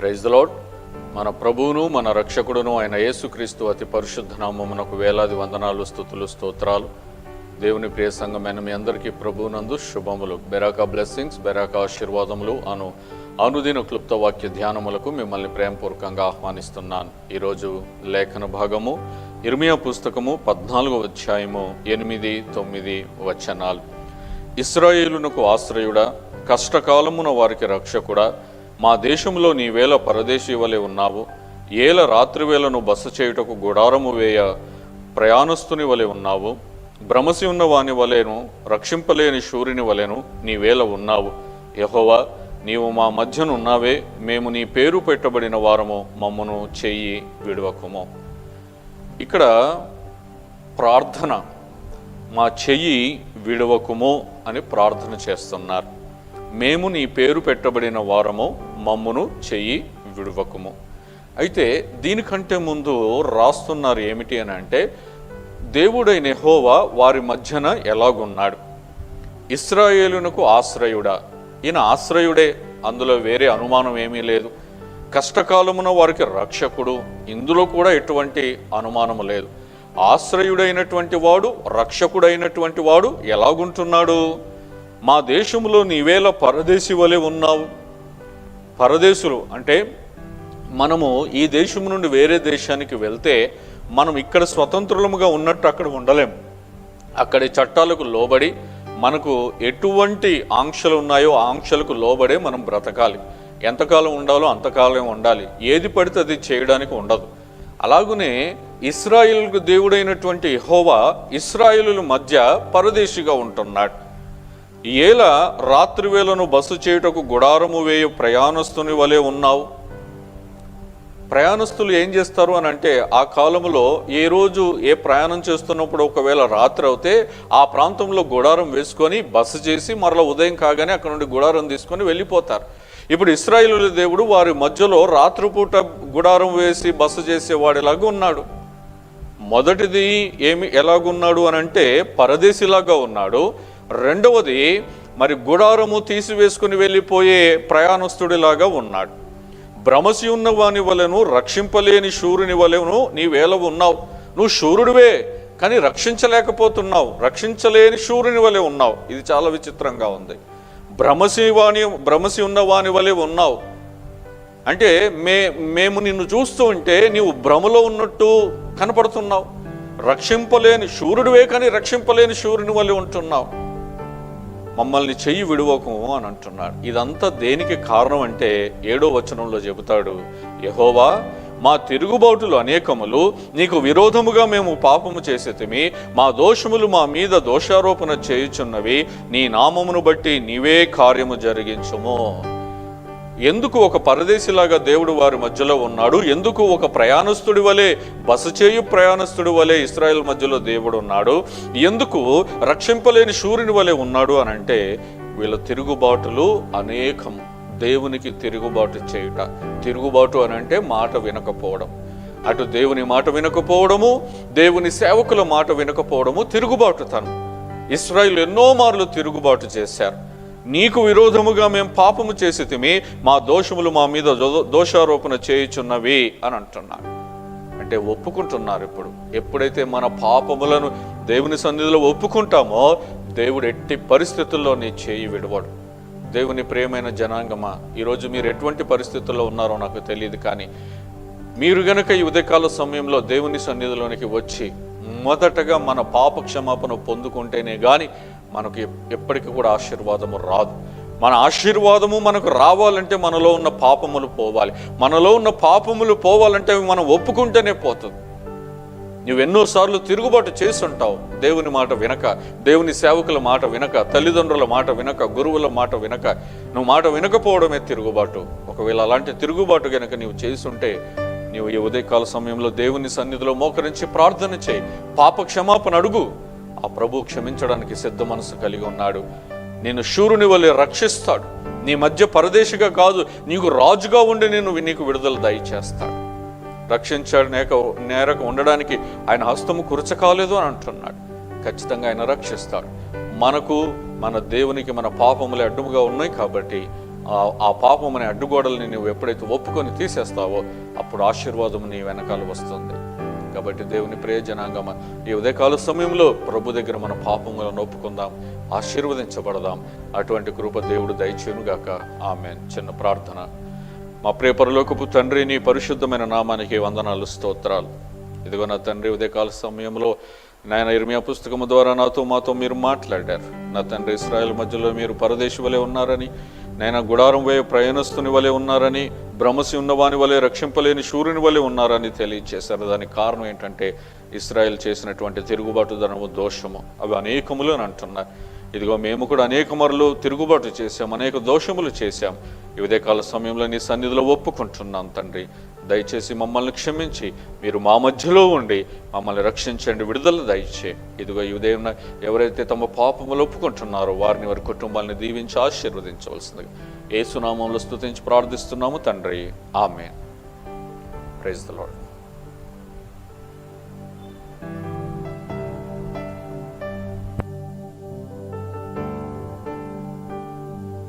Praise the మన ప్రభువును మన రక్షకుడును ఆయన యేసుక్రీస్తు అతి పరిశుద్ధ నామమునకు వేలాది వందనాలు స్థుతులు స్తోత్రాలు. దేవుని ప్రియ సంఘమైన మీ అందరికీ ప్రభువునందు శుభములు. బెరాకా బ్లెస్సింగ్స్ బెరాకా ఆశీర్వాదములు అను అనుదిన క్లుప్త వాక్య ధ్యానములకు మిమ్మల్ని ప్రేమపూర్వకంగా ఆహ్వానిస్తున్నాను. ఈరోజు లేఖన భాగము ఇర్మియా పుస్తకము పద్నాలుగో అధ్యాయము ఎనిమిది తొమ్మిది వచనాలు. ఇస్రాయేలునకు ఆశ్రయుడా కష్టకాలమున వారికి రక్షకుడా మా దేశంలో నీవేళ పరదేశీ వలె ఉన్నావు. ఏల రాత్రివేళను బస చేయుటకు గుడారము వేయ ప్రయాణస్తుని వలె ఉన్నావు. భ్రమసి ఉన్న వాని వలెను రక్షింపలేని శూరిని వలెను నీవేళ ఉన్నావు. యహోవా నీవు మా మధ్యన ఉన్నావే మేము నీ పేరు పెట్టబడిన వారము మమ్మను చెయ్యి విడవకుము. ఇక్కడ ప్రార్థన మా చెయ్యి విడవకుము అని ప్రార్థన చేస్తున్నారు. మేము నీ పేరు పెట్టబడిన వారము మమ్మును చెయ్యి విడువకుము. అయితే దీనికంటే ముందు రాస్తున్నారు ఏమిటి అని అంటే దేవుడైన హోవా వారి మధ్యన ఎలాగున్నాడు? ఇస్రాయేలునకు ఆశ్రయుడా? ఈయన ఆశ్రయుడే అందులో వేరే అనుమానం ఏమీ లేదు. కష్టకాలమున వారికి రక్షకుడు ఇందులో కూడా ఎటువంటి అనుమానము లేదు. ఆశ్రయుడైనటువంటి వాడు రక్షకుడైనటువంటి వాడు ఎలాగుంటున్నాడు? మా దేశంలో నీవేళ పరదేశి వలె ఉన్నావు. పరదేశులు అంటే మనము ఈ దేశం నుండి వేరే దేశానికి వెళ్తే మనం ఇక్కడ స్వతంత్రులముగా ఉన్నట్టు అక్కడ ఉండలేము అక్కడి చట్టాలకు లోబడి మనకు ఎటువంటి ఆంక్షలు ఉన్నాయో ఆంక్షలకు లోబడే మనం బ్రతకాలి. ఎంతకాలం ఉండాలో అంతకాలం ఉండాలి. ఏది పడితే అది చేయడానికి ఉండదు. అలాగనే ఇస్రాయిల్కు దేవుడైనటువంటి హోవా ఇస్రాయిలు మధ్య పరదేశిగా ఉంటున్నాడు. ఏల రాత్రివేళను బస్సు చేయుటకు గుడారము వేయు ప్రయాణస్తుని వలె ఉన్నావు? ప్రయాణస్తులు ఏం చేస్తారు అని అంటే ఆ కాలంలో ఏ రోజు ఏ ప్రయాణం చేస్తున్నప్పుడు ఒకవేళ రాత్రి అవుతే ఆ ప్రాంతంలో గుడారం వేసుకొని బస చేసి మరలా ఉదయం కాగానే అక్కడ నుండి గుడారం తీసుకొని వెళ్ళిపోతారు. ఇప్పుడు ఇస్రాయిలు దేవుడు వారి మధ్యలో రాత్రిపూట గుడారం వేసి బస చేసేవాడిలాగా ఉన్నాడు. మొదటిది ఏమి ఎలాగున్నాడు అని అంటే పరదేశిలాగా ఉన్నాడు. రెండవది మరి గుడారము తీసివేసుకుని వెళ్ళిపోయే ప్రయాణస్తుడిలాగా ఉన్నాడు. భ్రమసి ఉన్న వాని వలెను రక్షింపలేని శూరుని వలెను నీవేళ ఉన్నావు. నువ్వు శూరుడివే కానీ రక్షించలేకపోతున్నావు. రక్షించలేని శూరుని వలె ఉన్నావు. ఇది చాలా విచిత్రంగా ఉంది. భ్రమసి వాని భ్రమసి ఉన్న వాని వలె ఉన్నావు. అంటే మే మేము నిన్ను చూస్తూ ఉంటే నీవు భ్రమలో ఉన్నట్టు కనపడుతున్నావు. రక్షింపలేని శూరుడివే కానీ రక్షింపలేని శూరుని వలె ఉంటున్నావు. మమ్మల్ని చెయ్యి విడువకు అని అంటున్నాడు. ఇదంతా దేనికి కారణం అంటే ఏడో వచనంలో చెబుతాడు యహోవా మా తిరుగుబాటులు అనేకములు నీకు విరోధముగా మేము పాపము చేసేతిమి మా దోషములు మా మీద దోషారోపణ చేయుచున్నవి నీ నామమును బట్టి నీవే కార్యము జరిగించుము. ఎందుకు ఒక పరదేశిలాగా దేవుడు వారి మధ్యలో ఉన్నాడు? ఎందుకు ఒక ప్రయాణస్తుడి వలె బస చేయు ప్రయాణస్తుడి వలె ఇస్రాయెల్ మధ్యలో దేవుడు ఉన్నాడు? ఎందుకు రక్షింపలేని సూర్యుని వలె ఉన్నాడు అని అంటే వీళ్ళ తిరుగుబాటులు అనేకం. దేవునికి తిరుగుబాటు చేయుట. తిరుగుబాటు అని అంటే మాట వినకపోవడం. అటు దేవుని మాట వినకపోవడము దేవుని సేవకుల మాట వినకపోవడము తిరుగుబాటు తను ఇస్రాయిల్ ఎన్నో మార్లు తిరుగుబాటు చేశారు. నీకు విరోధముగా మేము పాపము చేసి మా దోషములు మా మీద దో- దోషారోపణ చేయుచున్నవి అని అంటున్నాడు అంటే ఒప్పుకుంటున్నారు ఇప్పుడు. ఎప్పుడైతే మన పాపములను దేవుని సన్నిధిలో ఒప్పుకుంటామో దేవుడు ఎట్టి పరిస్థితుల్లో నీ చేయి విడవడు. దేవుని ప్రేమైన జనాంగమా ఈరోజు మీరు ఎటువంటి పరిస్థితుల్లో ఉన్నారో నాకు తెలియదు కానీ మీరు గనక ఈ ఉదయకాల సమయంలో దేవుని సన్నిధిలోనికి వచ్చి మొదటగా మన పాప క్షమాపణ పొందుకుంటేనే కానీ మనకు ఎప్పటికీ కూడా ఆశీర్వాదము రాదు. మన ఆశీర్వాదము మనకు రావాలంటే మనలో ఉన్న పాపములు పోవాలి. మనలో ఉన్న పాపములు పోవాలంటే అవి మనం ఒప్పుకుంటేనే పోతుంది. నువ్వెన్నోసార్లు తిరుగుబాటు చేస్తుంటావు. దేవుని మాట వినక దేవుని సేవకుల మాట వినక తల్లిదండ్రుల మాట వినక గురువుల మాట వినక నువ్వు మాట వినకపోవడమే తిరుగుబాటు. ఒకవేళ అలాంటి తిరుగుబాటు కనుక నీవు చేస్తుంటే నీవు ఈ ఉదయకాల సమయంలో దేవుని సన్నిధిలో మోకరించి ప్రార్థన చేయి. పాప క్షమాపణ అడుగు. ఆ ప్రభు క్షమించడానికి సిద్ధ మనసు కలిగి ఉన్నాడు. నేను శూరుని వలె రక్షిస్తాడు. నీ మధ్య పరదేశిగా కాదు నీకు రాజుగా ఉండి నేను నీకు విడుదల దయచేస్తాడు రక్షించాడు నేక నేరకు ఉండడానికి ఆయన హస్తము కురచకాలేదు అని అంటున్నాడు. ఖచ్చితంగా ఆయన రక్షిస్తాడు. మనకు మన దేవునికి మన పాపములు అడ్డుముగా ఉన్నాయి కాబట్టి ఆ- పాపం అనే అడ్డుగోడల్ని నువ్వు ఎప్పుడైతే ఒప్పుకొని తీసేస్తావో అప్పుడు ఆశీర్వాదం నీ వెనకాల వస్తుంది. కాబట్టి దేవుని ప్రయోజనాంగమ ఈ ఉదయకాల సమయంలో ప్రభు దగ్గర మన పాపములను ఒప్పుకుందాం ఆశీర్వదించబడదాం. అటువంటి కృప దేవుడు దయచేనుగాక ఆమె చిన్న ప్రార్థన. మా ప్రియ పరలోకపు తండ్రి నీ పరిశుద్ధమైన నామానికి వందనాలు స్తోత్రాలు. ఇదిగో నా తండ్రి ఉదయకాల సమయంలో నాయన ఇర్మియా పుస్తకము ద్వారా నాతో మాతో మీరు మాట్లాడారు. నా తండ్రి ఇస్రాయల్ మధ్యలో మీరు పరదేశి వలె ఉన్నారని నేను గుడారం వే ప్రయాణస్తుని వలె ఉన్నారని భ్రమసి ఉన్నవాని వలె రక్షింపలేని సూర్యుని వలె ఉన్నారని తెలియజేశారు. దానికి కారణం ఏంటంటే ఇస్రాయల్ చేసినటువంటి తిరుగుబాటు ధనము దోషము. అవి అనేకములు అని అంటున్నారు ఇదిగో మేము కూడా అనేక మరలు తిరుగుబాటు చేశాం అనేక దోషములు చేశాం. ఈ ఉదయకాల సమయంలో నీ సన్నిధిలో ఒప్పుకుంటున్నాం తండ్రి. దయచేసి మమ్మల్ని క్షమించి మీరు మా మధ్యలో ఉండి మమ్మల్ని రక్షించండి విడుదల దయచే. ఇదిగో ఈ ఉదయం ఎవరైతే తమ పాపములు ఒప్పుకుంటున్నారో వారిని వారి కుటుంబాలను దీవించి ఆశీర్వదించవలసిందిగా ఏసునామంలో స్థుతించి ప్రార్థిస్తున్నాము తండ్రి. ఆమె ప్రైజ్ ద లాడ్